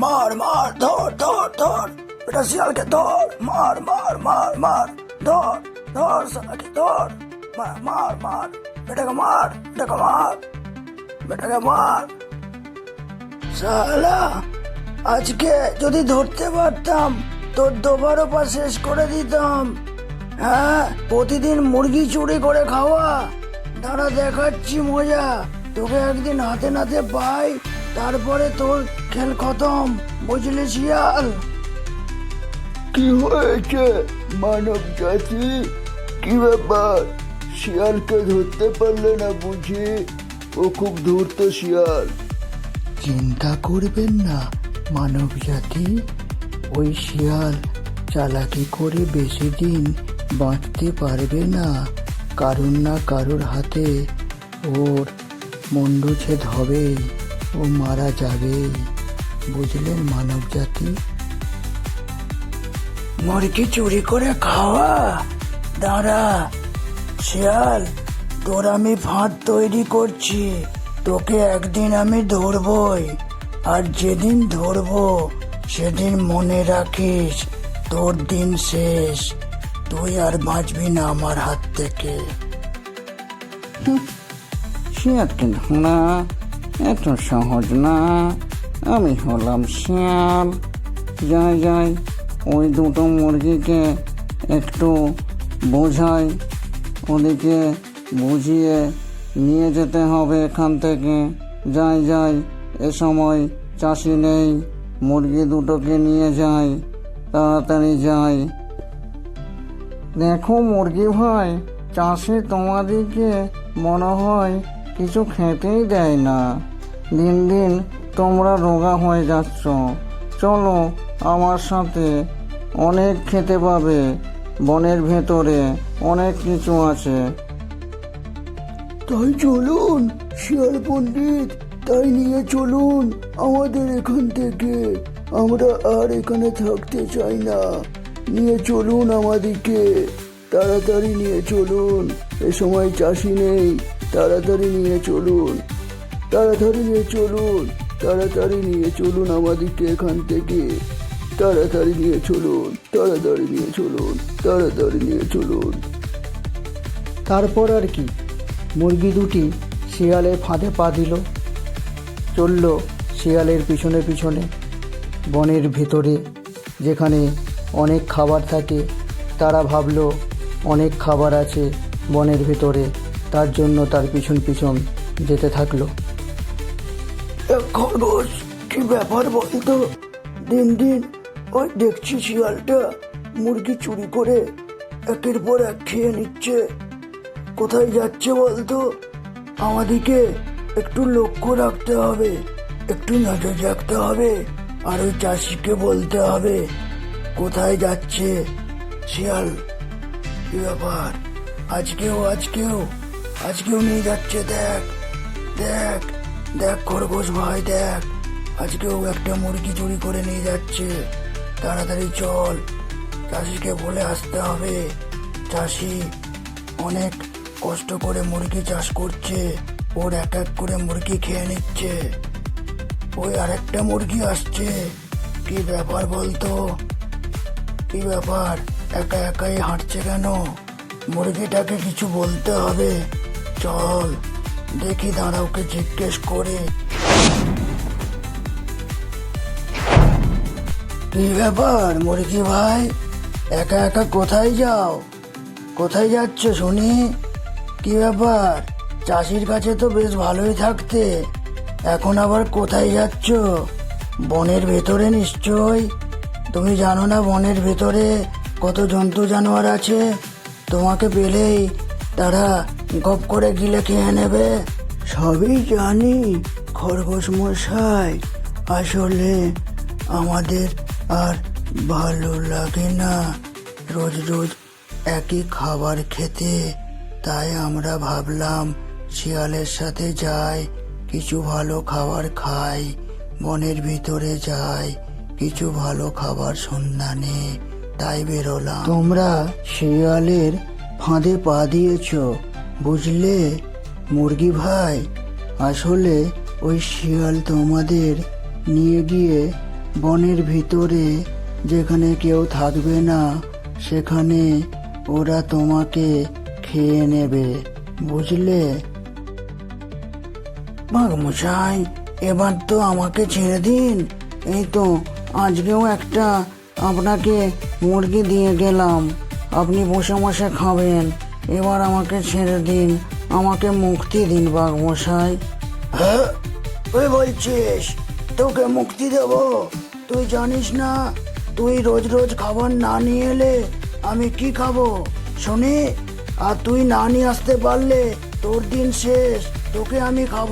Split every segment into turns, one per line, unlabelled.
মার মার, ধর ধর ধর। এটা শিয়ালকে ধর। মার মার মার মার। ধর ধর সালাকে ধর। মার মার। মার মার, বেটাকে মার। বেটাকে মার। শালা, আজকে যদি ধরতে পারতাম, তোর দোবারও পা শেষ করে দিতাম। হ্যাঁ প্রতিদিন মুরগি চুরি করে খাওয়া। দাঁড়া, দেখাচ্ছি মজা। তোকে একদিন হাতে নাতে পাই। তারপরে তোর খেল খতম বুঝলি শিয়াল?
কি হয়েছে মানব জাতি? কি ব্যাপার? শিয়ালকে ধরতে পারলে না বুঝি? ও খুব ধূর্ত শিয়াল।
চিন্তা করবেন না মানব জাতি। ওই শিয়াল চালাকি করে বেশি দিন বাঁচতে পারবে না কারুর না কারোর হাতে ওর মুন্ডুছেদ হবে ও মারা যাবে। বুঝলেন মানব জাতি? মুরগি চুরি করে খাওয়া? দাঁড়া, শিয়াল, তোর আমি ফাঁদ তৈরি করছি। তোকে একদিন আমি ধরবই। আর যেদিন ধরবো, সেদিন মনে রাখিস, তোর দিন শেষ। তুই আর বাঁচবি না আমার হাত থেকে।
শিয়ালকে ধরা এত সহজ না। আমি হলাম শিয়াল যাই যাই, ওই দুটো মুরগিকে একটু বোঝাই। ওদিকে বুঝিয়ে নিয়ে যেতে হবে এখান থেকে। যাই যাই, এ সময় চাষি নেই। মুরগি দুটোকে নিয়ে যাই। তাড়াতাড়ি যাই। দেখো মুরগি ভাই, চাষি তোমাদেরকে মনে হয় কিছু খেতেই দেয় না। দিন দিন তোমরা রোগা হয়ে যাচ্ছ। চলো আমার সাথে অনেক খেতে পাবে। বনের ভেতরে অনেক কিছু আছে।
তাই চলুন, শিয়াল পণ্ডিত, তাই নিয়ে চলুন আমাদের এখান থেকে। আমরা আর এখানে থাকতে চাই না। নিয়ে চলুন আমাদেরকে তাড়াতাড়ি নিয়ে চলুন। এ সময় চাষি নেই। তাড়াতাড়ি নিয়ে চলুন। তাড়াতাড়ি নিয়ে চলুন, তাড়াতাড়ি নিয়ে চলুন আমাদেরকে এখান থেকে। তাড়াতাড়ি নিয়ে চলুন, তাড়াতাড়ি নিয়ে চলুন, তাড়াতাড়ি নিয়ে চলুন।
তারপর আর কি? মুরগি দুটি শিয়ালের ফাঁদে পা দিল, চলল শিয়ালের পিছনে পিছনে, বনের ভেতরে, যেখানে অনেক খাবার থাকে। তারা ভাবল, অনেক খাবার আছে বনের ভেতরে, তার জন্য তার পিছন পিছন যেতে থাকল।
খরগোশ, কি ব্যাপার বলতো? দিন দিন ওই দেখছি শিয়ালটা মুরগি চুরি করে একের পর এক খেয়ে নিচ্ছে। কোথায় যাচ্ছে বলতো? আমাদেরকে একটু লক্ষ্য রাখতে হবে, একটু নজর রাখতে হবে, আর ওই চাষিকে বলতে হবে, কোথায় যাচ্ছে শিয়াল? কি ব্যাপার? আজকেও আজকেও আজকেও নিয়ে যাচ্ছে, দেখ দেখ। দেখ খরগোশ, ভাই, দেখ। আজকেও একটা মুরগি চুরি করে নিয়ে যাচ্ছে। তাড়াতাড়ি চল। চাষিকে বলে আসতে হবে। চাষি অনেক কষ্ট করে মুরগি চাষ করছে। ওর এক এক করে মুরগি খেয়ে নিচ্ছে। ওই আরেকটা মুরগি আসছে। কি ব্যাপার বলতো? কি ব্যাপার? একা একাই হাঁটছে কেন? মুরগিটাকে কিছু বলতে হবে। চল। দেখি দাঁড়া ওকে জিজ্ঞেস করে। কি ব্যাপার, মুরগি ভাই? একা একা কোথায় যাও? কোথায় যাচ্ছ, শুনি? কি ব্যাপার? চাষির কাছে তো বেশ ভালোই থাকতে। এখন আবার কোথায় যাচ্ছ? বনের ভেতরে নিশ্চয়? তুমি জানো না বনের ভেতরে কত জন্তু জানোয়ার আছে? তোমাকে পেলেই তারা গপ করে গিলে খেয়ে নেবে? সবই জানি খরগোশ মশাই। আসলে আমাদের আর ভালো লাগে না। রোজ রোজ একই খাবার খেতে। তাই আমরা ভাবলাম শিয়ালের সাথে যাই কিছু ভালো খাবার খাই বনের ভিতরে যাই কিছু ভালো খাবার সন্ধানে। তাই বেরোলাম। তোমরা শিয়ালের ফাঁদে পা দিয়েছ। বুঝলে, মুরগি ভাই, আসলে ওই শিয়াল তোমাদের নিয়ে গিয়ে
বনের ভিতরে যেখানে কেউ থাকবে না, সেখানে ওরা তোমাকে খেয়ে নেবে, বুঝলে?
বাঘমশাই এবার তো আমাকে ছেড়ে দিন।
এই তো, আজকেও একটা আপনাকে মুরগি দিয়ে গেলাম। আপনি বসে বসে খাবেন। এবার আমাকে ছেড়ে দিন আমাকে মুক্তি দিন বাঘ মশাই
হ্যাঁ বলছিস তোকে মুক্তি দেব তুই জানিস না তুই রোজ রোজ খাবার না নিয়ে এলে আমি কি খাব শুনি আর তুই না নিয়ে আসতে পারলে তোর দিন শেষ তোকে আমি খাব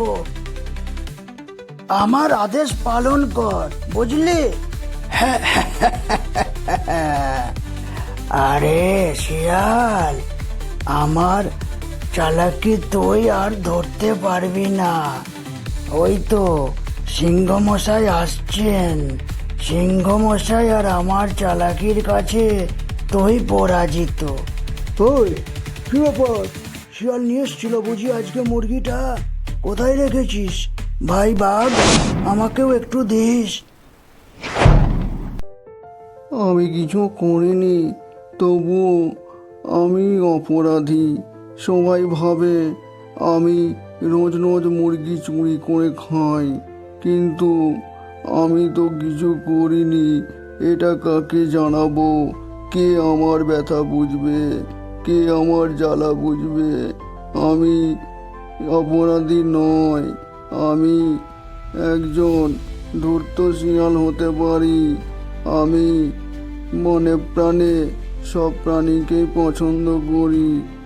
আমার আদেশ পালন কর বুঝলি আরে শিয়াল আমার চালাকি তুই আর ধরতে পারবি না। ওই তো সিংহ মশাই আসছেন। সিংহ মশাই আর আমার চালাকির কাছে তুই পরাজিত। ওই কি ব্যাপার? শিয়াল নিয়ে এসছিল বুঝি আজকে মুরগিটা? কোথায় রেখেছিস? ভাই বাঘ আমাকেও একটু দিস।
আমি কিছু করিনি তবুও আমি অপরাধী। সবাই ভাবে আমি রোজ রোজ মুরগি চুরি করে খাই। কিন্তু আমি তো কিছু করিনি। এটা কাকে জানাব? কে আমার ব্যথা বুঝবে? কে আমার জ্বালা বুঝবে? আমি অপরাধী নয়। আমি একজন ধূর্ত শিয়াল হতে পারি। আমি মনে প্রাণে সব প্রাণীকেই পছন্দ করি।